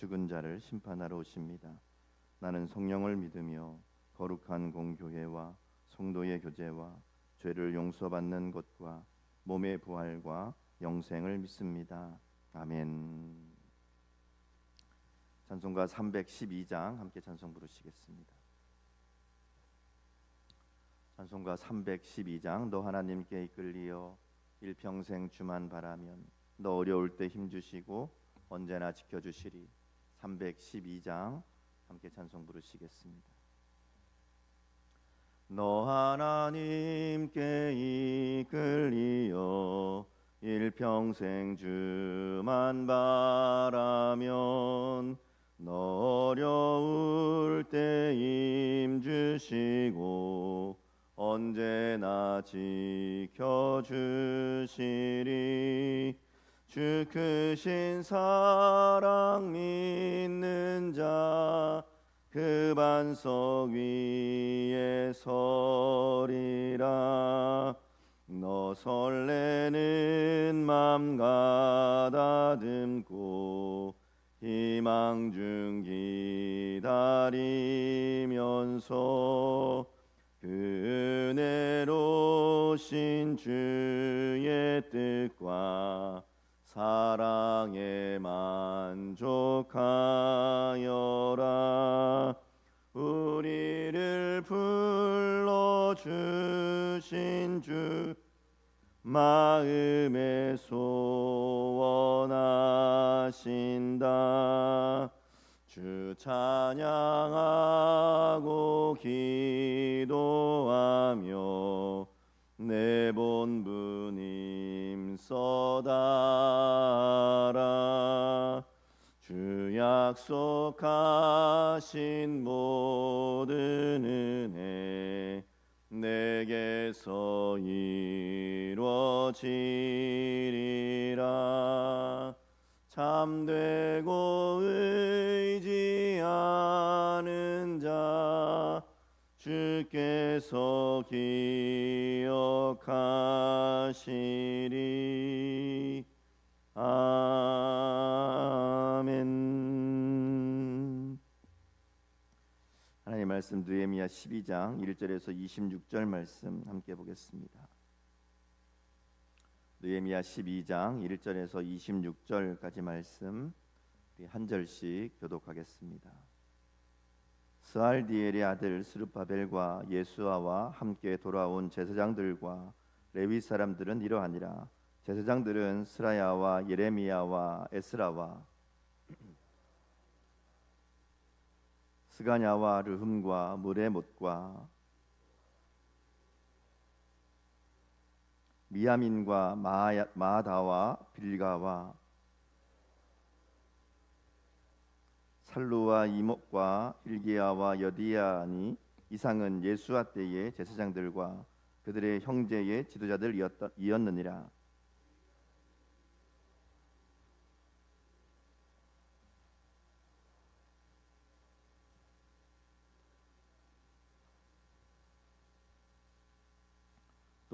죽은 자를 심판하러 오십니다. 나는 성령을 믿으며 거룩한 공교회와 성도의 교제와 죄를 용서받는 것과 몸의 부활과 영생을 믿습니다. 아멘. 찬송가 312장 함께 찬송 부르시겠습니다. 찬송가 312장 너 하나님께 이끌리어 일평생 주만 바라면 너 어려울 때 힘주시고 언제나 지켜주시리 312장 함께 찬송 부르시겠습니다. 너 하나님께 이끌리어 일평생 주만 바라면 너 어려울 때 힘주시고 언제나 지켜주시리 주 크신 사랑 믿는 자 그 반석 위에 서리라. 너 설레는 맘 가다듬고 희망 중 기다리면서 그 은혜로 신 주의 뜻과 사랑에 만족하여라. 우리를 불러 주신 주 마음에 소원하신다. 주 찬양하 약속하신 모든 은혜 내게서 이루어지리라. 참되고 의지하는 자 주께서 기억하시리 아멘 하나님 말씀 느헤미야 12장 1절에서 26절 말씀 함께 보겠습니다. 느헤미야 12장 1절에서 26절까지 말씀 한 절씩 교독하겠습니다. 스알디엘의 아들 스루파벨과 예수아와 함께 돌아온 제사장들과 레위 사람들은 이러하니라 제사장들은 스라야와 예레미야와 에스라와 스가냐와 르흠과 무레못과 미야민과 마야, 마다와 빌가와 살루와 이목과 일기야와 여디야니 이상은 예수와 때의 제사장들과 그들의 형제의 지도자들이었느니라.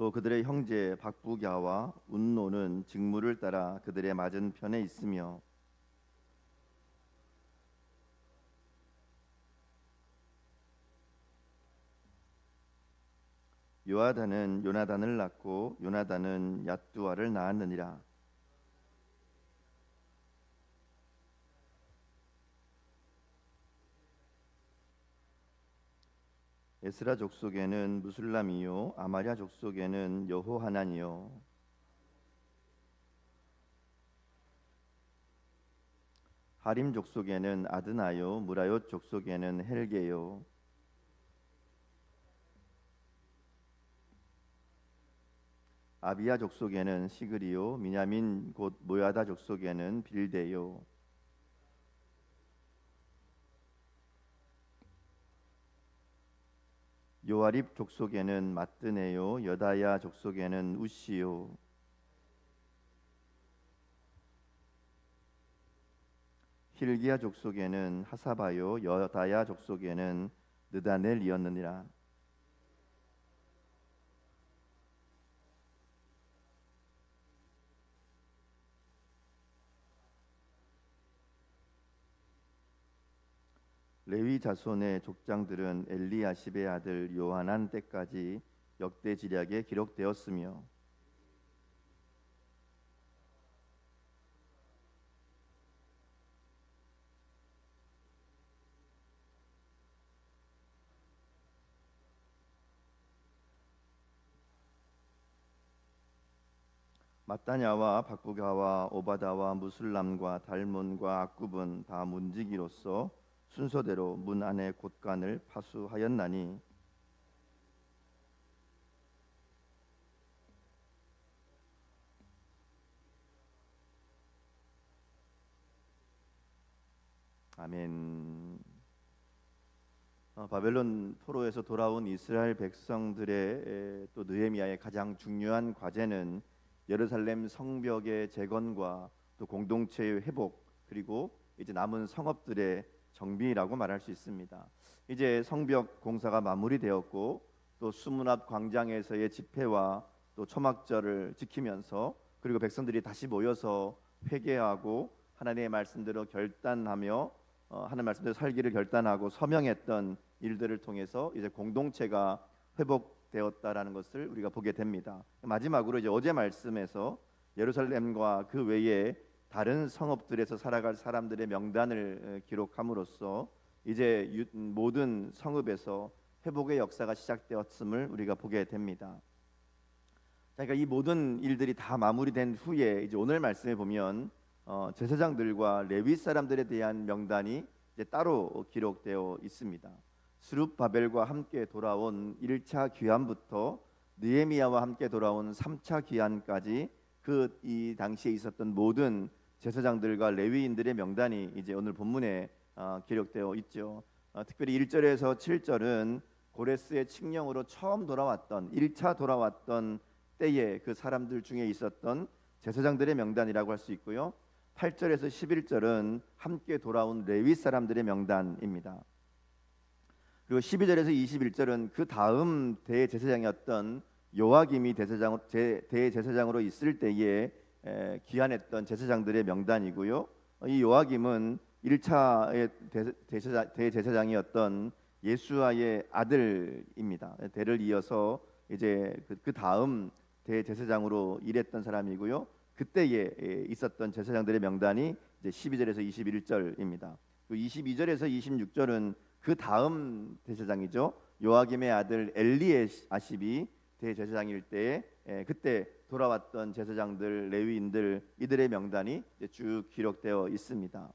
또 그들의 형제 박부갸와 운노는 직무를 따라 그들의 맞은 편에 있으며 요아단은 요나단을 낳고 요나단은 야뚜아를 낳았느니라. 에스라 족속에는 무술람이요 아마랴 족속에는 여호하나니요. 하림 족속에는 아드나요 무라요 족속에는 헬게요. 아비야 족속에는 시그리요 미냐민 곧 모야다 족속에는 빌데요 요아립 족속에는 마뜨네요 여다야 족속에는 우시요. 힐기야 족속에는 하사바요 여다야 족속에는 느다넬이었느니라 레위 자손의 족장들은 엘리야십의 아들 요하난 때까지 역대 지략에 기록되었으며 마따냐와 박부가와 오바다와 무술람과 달몬과 악굽은 다 문지기로서 순서대로 문 안의 곳간을 파수하였나니 아멘. 어, 바벨론 포로에서 돌아온 이스라엘 백성들의 에, 또 느헤미야의 가장 중요한 과제는 예루살렘 성벽의 재건과 또 공동체의 회복 그리고 이제 남은 성읍들의 정비라고 말할 수 있습니다. 이제 성벽 공사가 마무리되었고 또 수문 앞 광장에서의 집회와 또 초막절을 지키면서 그리고 백성들이 다시 모여서 회개하고 하나님의 말씀대로 결단하며 어, 하나님 말씀대로 살기를 결단하고 서명했던 일들을 통해서 이제 공동체가 회복되었다라는 것을 우리가 보게 됩니다. 마지막으로 이제 어제 말씀에서 예루살렘과 그 외에 다른 성읍들에서 살아갈 사람들의 명단을 기록함으로써 이제 모든 성읍에서 회복의 역사가 시작되었음을 우리가 보게 됩니다. 그러니까 이 모든 일들이 다 마무리된 후에 이제 오늘 말씀에 보면 어, 제사장들과 레위 사람들에 대한 명단이 이제 따로 기록되어 있습니다. 스룹바벨과 함께 돌아온 1차 귀환부터 느헤미야와 함께 돌아온 3차 귀환까지 그 이 당시에 있었던 모든 제사장들과 레위인들의 명단이 이제 오늘 본문에 어, 기록되어 있죠. 어, 특별히 1절에서 7절은 고레스의 칙령으로 처음 돌아왔던 1차 돌아왔던 때에 그 사람들 중에 있었던 제사장들의 명단이라고 할 수 있고요. 8절에서 11절은 함께 돌아온 레위 사람들의 명단입니다. 그리고 12절에서 21절은 그 다음 대제사장이었던 요아김이 대제사장 대제사장으로 있을 때에 귀환했던 제사장들의 명단이고요. 이 요아김은 1차의 대제사장이었던 예수아의 아들입니다. 대를 이어서 이제 그, 그 다음 대제사장으로 일했던 사람이고요. 그때에 있었던 제사장들의 명단이 이제 12절에서 21절입니다. 22절에서 26절은 그 다음 대제사장이죠. 요아김의 아들 엘리에아십이 대제사장일 때에 그때 돌아왔던 제사장들, 레위인들 이들의 명단이 쭉 기록되어 있습니다.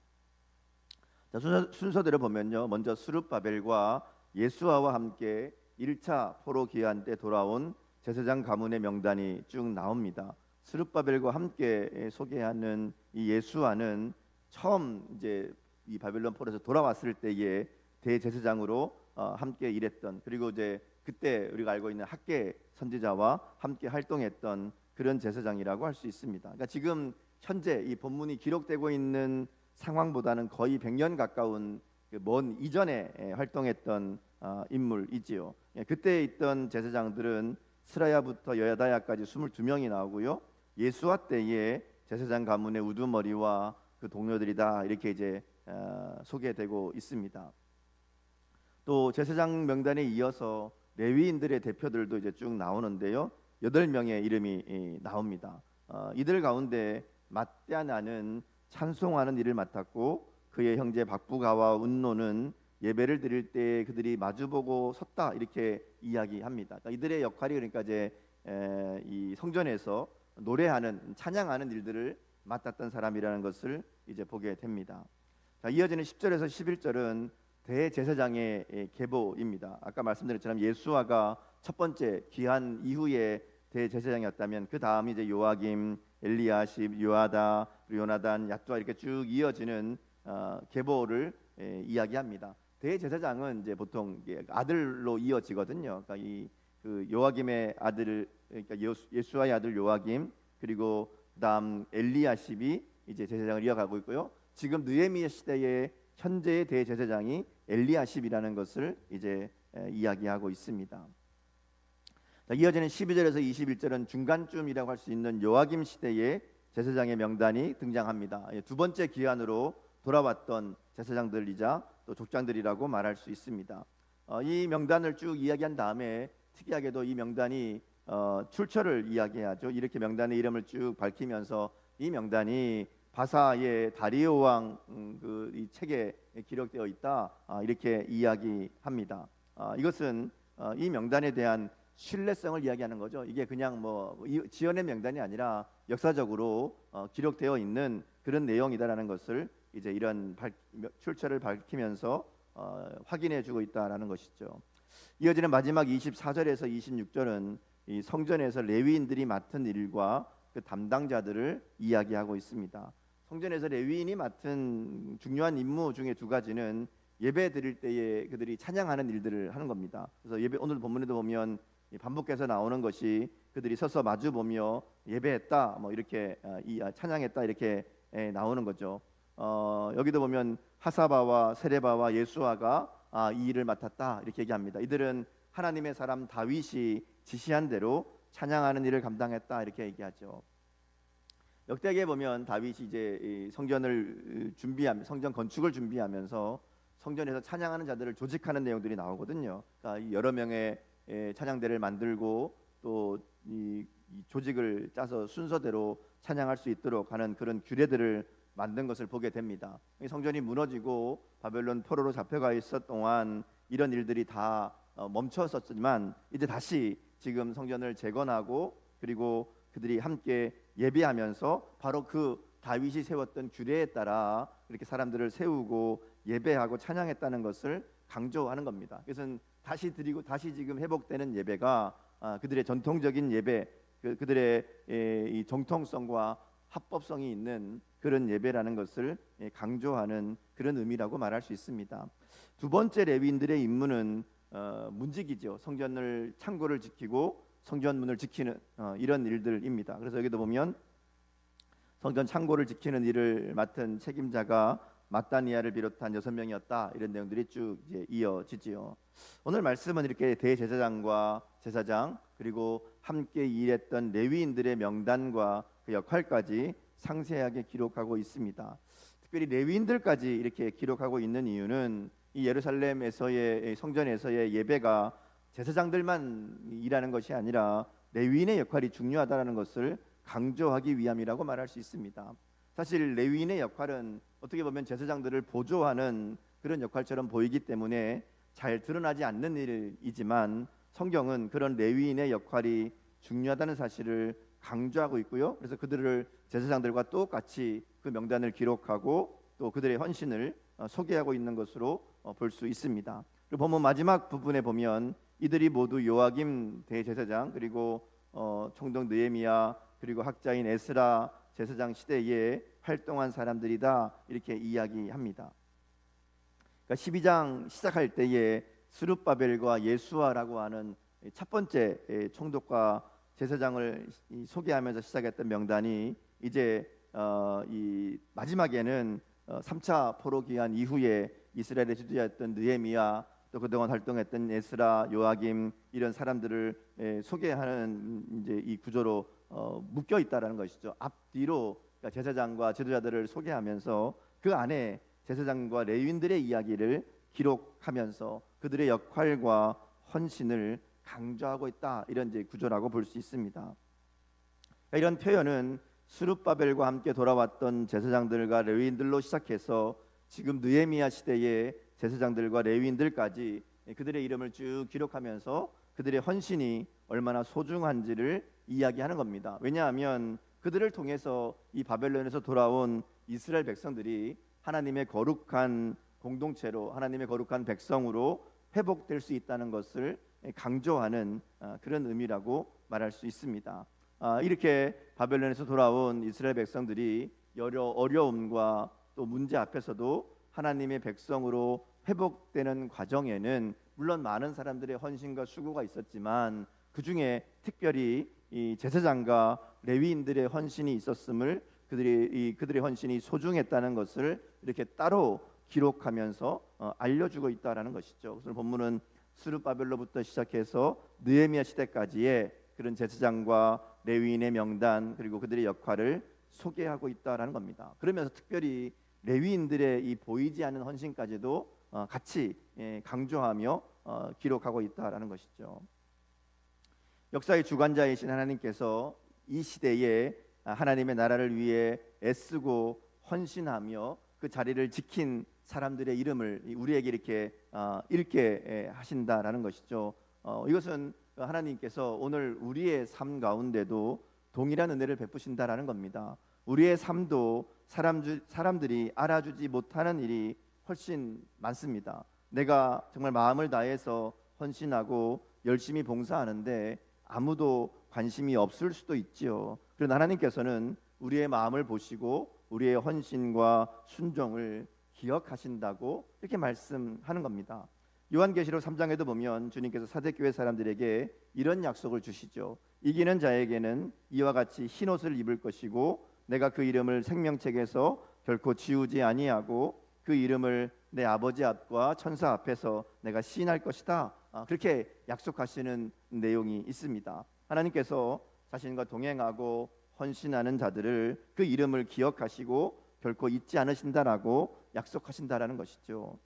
자, 순서, 대로 보면요. 먼저 수룹바벨과 예수아와 함께 1차 포로 기한 때 돌아온 제사장 가문의 명단이 쭉 나옵니다. 스룹바벨과 함께 소개하는 이 예수아는 처음 이제 이 바벨론 포로에서 돌아왔을 때에 대제사장으로 어, 함께 일했던 그리고 이제 그때 우리가 알고 있는 학계 선지자와 함께 활동했던 그런 제사장이라고 할 수 있습니다. 그러니까 지금 현재 이 본문이 기록되고 있는 상황보다는 거의 100년 가까운 그 먼 이전에 활동했던 어, 인물이지요. 예, 그때 있던 제사장들은 스라야부터 여야다야까지 22명이 나오고요. 예수와 때에 제사장 가문의 우두머리와 그 동료들이 다 이렇게 이제 어, 소개되고 있습니다. 또 제사장 명단에 이어서 레위인들의 대표들도 이제 쭉 나오는데요. 여덟 명의 이름이 나옵니다. 어, 이들 가운데 마떼나는 찬송하는 일을 맡았고 그의 형제 박부가와 운노는 예배를 드릴 때 그들이 마주보고 섰다 이렇게 이야기합니다. 그러니까 이들의 역할이 그러니까 이제 에, 이 성전에서 노래하는 찬양하는 일들을 맡았던 사람이라는 것을 이제 보게 됩니다. 자, 이어지는 10절에서 11절은 대제사장의 계보입니다. 아까 말씀드렸처럼 예수아가 첫 번째 귀한 이후에 대제사장이었다면 그 다음 이제 요아김, 엘리야십, 요하다, 요나단, 야뚜아 이렇게 쭉 이어지는 어, 계보를 에, 이야기합니다. 대제사장은 이제 보통 아들로 이어지거든요. 그러니까 이그 요아김의 아들 그러니까 예수- 예수아의 아들 요아김 그리고 그다음 엘리야십이 이제 제사장을 이어가고 있고요. 지금 느헤미야 시대의 현재의 대제사장이 엘리야십이라는 것을 이제 에, 이야기하고 있습니다. 자, 이어지는 12절에서 21절은 중간쯤이라고 할 수 있는 요아김 시대의 제사장의 명단이 등장합니다. 예, 두 번째 기한으로 돌아왔던 제사장들이자 또 족장들이라고 말할 수 있습니다. 어, 이 명단을 쭉 이야기한 다음에 특이하게도 이 명단이 어, 출처를 이야기하죠. 이렇게 명단의 이름을 쭉 밝히면서 이 명단이 바사의 다리오 왕그이 책에 기록되어 있다 아, 이렇게 이야기합니다. 아, 이것은 어, 이 명단에 대한 신뢰성을 이야기하는 거죠. 이게 그냥 뭐 이- 지어낸 명단이 아니라 역사적으로 어, 기록되어 있는 그런 내용이다라는 것을 이제 이런 밝, 출처를 밝히면서 어, 확인해주고 있다라는 것이죠. 이어지는 마지막 24절에서 26절은 이 성전에서 레위인들이 맡은 일과 그 담당자들을 이야기하고 있습니다. 성전에서 레위인이 맡은 중요한 임무 중에 두 가지는 예배 드릴 때에 그들이 찬양하는 일들을 하는 겁니다. 그래서 예배 오늘 본문에도 보면 이 반복해서 나오는 것이 그들이 서서 마주 보며 예배했다, 뭐 이렇게 아, 이 아, 찬양했다 이렇게 에, 나오는 거죠. 어, 여기도 보면 하사바와 세레바와 예수아가 아, 이 일을 맡았다 이렇게 얘기합니다. 이들은 하나님의 사람 다윗이 지시한 대로 찬양하는 일을 감당했다 이렇게 얘기하죠. 역대기에 보면 다윗이 이제 이 성전을 준비하면 성전 건축을 준비하면서 성전에서 찬양하는 자들을 조직하는 내용들이 나오거든요. 그러니까 이 여러 명의 에, 찬양대를 만들고 또 이 조직을 짜서 순서대로 찬양할 수 있도록 하는 그런 규례들을 만든 것을 보게 됩니다. 이 성전이 무너지고 바벨론 포로로 잡혀가 있었 동안 이런 일들이 다 어, 멈춰섰지만 이제 다시 지금 성전을 재건하고 그리고 그들이 함께 예배하면서 바로 그 다윗이 세웠던 규례에 따라 이렇게 사람들을 세우고 예배하고 찬양했다는 것을 강조하는 겁니다. 그래서 다시 드리고 다시 지금 회복되는 예배가 아, 그들의 전통적인 예배, 그, 그들의 에, 이 정통성과 합법성이 있는 그런 예배라는 것을 예, 강조하는 그런 의미라고 말할 수 있습니다. 두 번째 레위인들의 임무는 어, 문직이죠. 성전을 창고를 지키고 성전 문을 지키는 어, 이런 일들입니다. 그래서 여기도 보면 성전 창고를 지키는 일을 맡은 책임자가 마따니아를 비롯한 여섯 명이었다 이런 내용들이 쭉 이제 이어지지요. 오늘 말씀은 이렇게 대제사장과 제사장 그리고 함께 일했던 레위인들의 명단과 그 역할까지 상세하게 기록하고 있습니다. 특별히 레위인들까지 이렇게 기록하고 있는 이유는 이 예루살렘에서의 성전에서의 예배가 제사장들만 일하는 것이 아니라 레위인의 역할이 중요하다는 것을 강조하기 위함이라고 말할 수 있습니다. 사실 레위인의 역할은 어떻게 보면 제사장들을 보조하는 그런 역할처럼 보이기 때문에 잘 드러나지 않는 일이지만 성경은 그런 레위인의 역할이 중요하다는 사실을 강조하고 있고요. 그래서 그들을 제사장들과 똑같이 그 명단을 기록하고 또 그들의 헌신을 어, 소개하고 있는 것으로 어, 볼수 있습니다. 그리고 본문 마지막 부분에 보면 이들이 모두 요아김 대제사장 그리고 어, 총독 느헤미야 그리고 학자인 에스라 제사장 시대에 활동한 사람들이다 이렇게 이야기합니다. 그러니까 12장 시작할 때에 스룹바벨과 예수아라고 하는 첫 번째 총독과 제사장을 소개하면서 시작했던 명단이 이제 어, 이 마지막에는 어, 3차 포로 기한 이후에 이스라엘의 지도자였던 느헤미야 또 그동안 활동했던 에스라, 요아김 이런 사람들을 에, 소개하는 이제 이 구조로 어, 묶여 있다라는 것이죠. 앞뒤로 그러니까 제사장과 지도자들을 소개하면서 그 안에 제사장과 레위인들의 이야기를 기록하면서 그들의 역할과 헌신을 강조하고 있다 이런 이제 구조라고 볼 수 있습니다. 그러니까 이런 표현은 수룹바벨과 함께 돌아왔던 제사장들과 레위인들로 시작해서 지금 느헤미야 시대의 제사장들과 레위인들까지 그들의 이름을 쭉 기록하면서 그들의 헌신이 얼마나 소중한지를 이야기하는 겁니다. 왜냐하면 그들을 통해서 이 바벨론에서 돌아온 이스라엘 백성들이 하나님의 거룩한 공동체로 하나님의 거룩한 백성으로 회복될 수 있다는 것을 강조하는 아, 그런 의미라고 말할 수 있습니다. 아, 이렇게 바벨론에서 돌아온 이스라엘 백성들이 여러 어려움과 또 문제 앞에서도 하나님의 백성으로 회복되는 과정에는 물론 많은 사람들의 헌신과 수고가 있었지만 그 중에 특별히 이 제사장과 레위인들의 헌신이 있었음을 그들이 이 그들의 헌신이 소중했다는 것을 이렇게 따로 기록하면서 어, 알려주고 있다라는 것이죠. 그래서 본문은 스루바벨로부터 시작해서 느헤미야 시대까지의 그런 제사장과 레위인의 명단 그리고 그들의 역할을 소개하고 있다라는 겁니다. 그러면서 특별히 레위인들의 이 보이지 않는 헌신까지도 어, 같이 예, 강조하며 어, 기록하고 있다라는 것이죠. 역사의 주관자이신 하나님께서 이 시대에 하나님의 나라를 위해 애쓰고 헌신하며 그 자리를 지킨 사람들의 이름을 우리에게 이렇게 어, 읽게 하신다라는 것이죠. 어, 이것은 하나님께서 오늘 우리의 삶 가운데도 동일한 은혜를 베푸신다라는 겁니다. 우리의 삶도 사람 사람들이 알아주지 못하는 일이 훨씬 많습니다. 내가 정말 마음을 다해서 헌신하고 열심히 봉사하는데 아무도 관심이 없을 수도 있지요. 그러나 하나님께서는 우리의 마음을 보시고 우리의 헌신과 순종을 기억하신다고 이렇게 말씀하는 겁니다. 요한계시록 3장에도 보면 주님께서 사대교회 사람들에게 이런 약속을 주시죠. 이기는 자에게는 이와 같이 흰 옷을 입을 것이고 내가 그 이름을 생명책에서 결코 지우지 아니하고 그 이름을 내 아버지 앞과 천사 앞에서 내가 시인할 것이다. 아, 그렇게 약속하시는 내용이 있습니다. 하나님께서 자신과 동행하고 헌신하는 자들을 그 이름을 기억하시고 결코 잊지 않으신다라고 약속하신다라는 것이죠.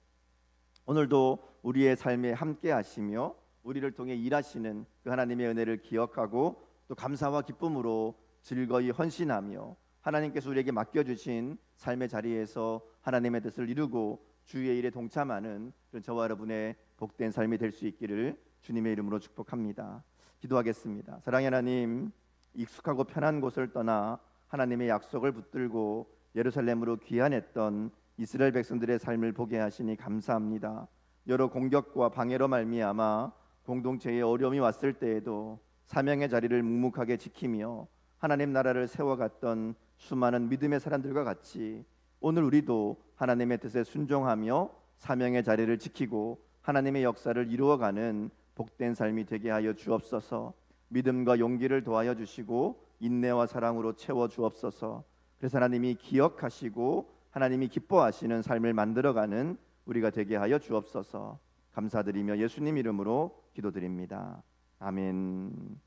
오늘도 우리의 삶에 함께 하시며 우리를 통해 일하시는 그 하나님의 은혜를 기억하고 또 감사와 기쁨으로 즐거이 헌신하며 하나님께서 우리에게 맡겨 주신 삶의 자리에서 하나님의 뜻을 이루고 주의 일에 동참하는 그런 저와 여러분의 복된 삶이 될 수 있기를 주님의 이름으로 축복합니다. 기도하겠습니다. 사랑의 하나님, 익숙하고 편한 곳을 떠나 하나님의 약속을 붙들고 예루살렘으로 귀환했던 이스라엘 백성들의 삶을 보게 하시니 감사합니다. 여러 공격과 방해로 말미암아 공동체에 어려움이 왔을 때에도 사명의 자리를 묵묵하게 지키며 하나님 나라를 세워갔던 수많은 믿음의 사람들과 같이 오늘 우리도 하나님의 뜻에 순종하며 사명의 자리를 지키고 하나님의 역사를 이루어가는 복된 삶이 되게 하여 주옵소서. 믿음과 용기를 도하여 주시고 인내와 사랑으로 채워 주옵소서. 그래서 하나님이 기억하시고 하나님이 기뻐하시는 삶을 만들어가는 우리가 되게 하여 주옵소서. 감사드리며 예수님 이름으로 기도드립니다. 아멘.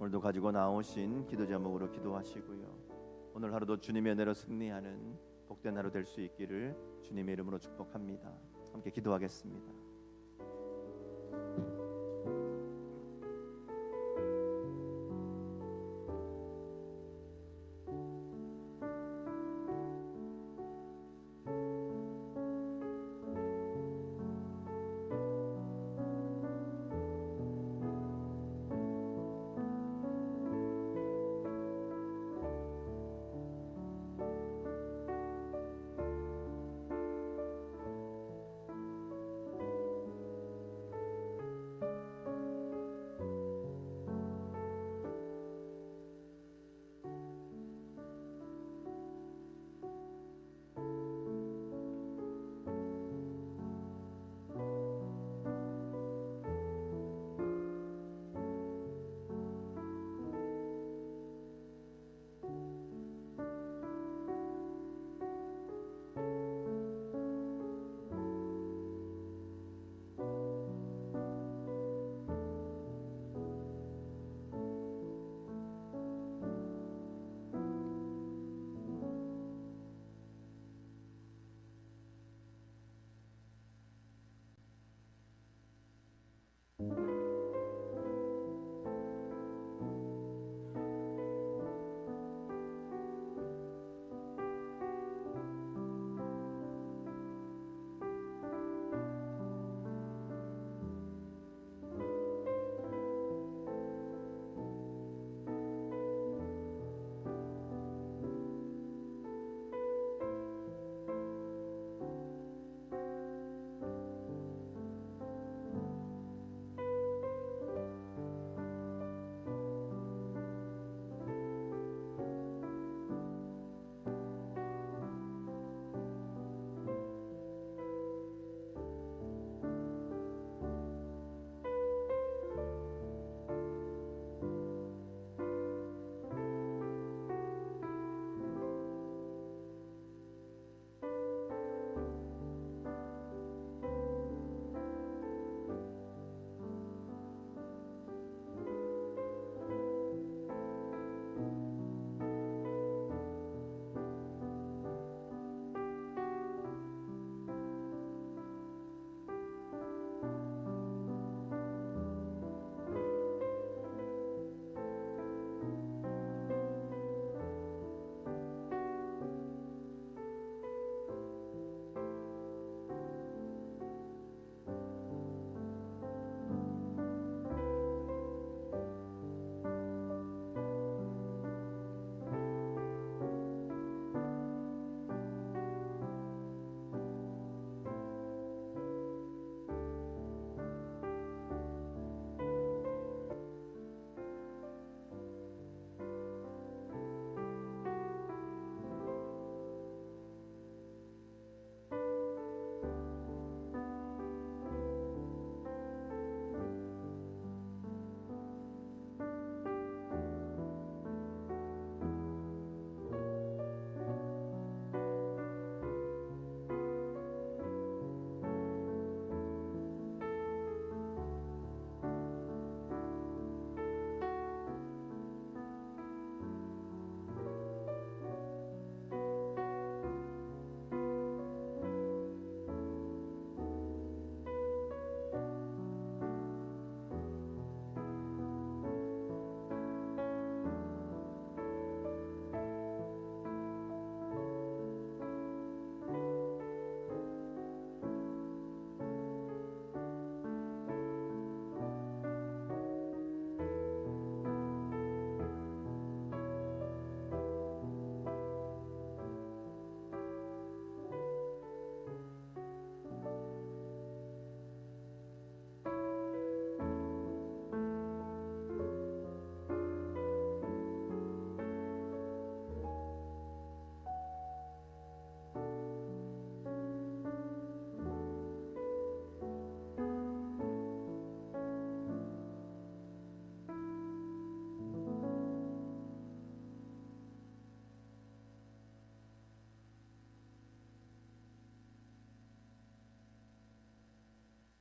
오늘도 가지고 나오신 기도 제목으로 기도하시고요. 오늘 하루도 주님의 은혜로 승리하는 복된 하루 될 수 있기를 주님의 이름으로 축복합니다. 함께 기도하겠습니다.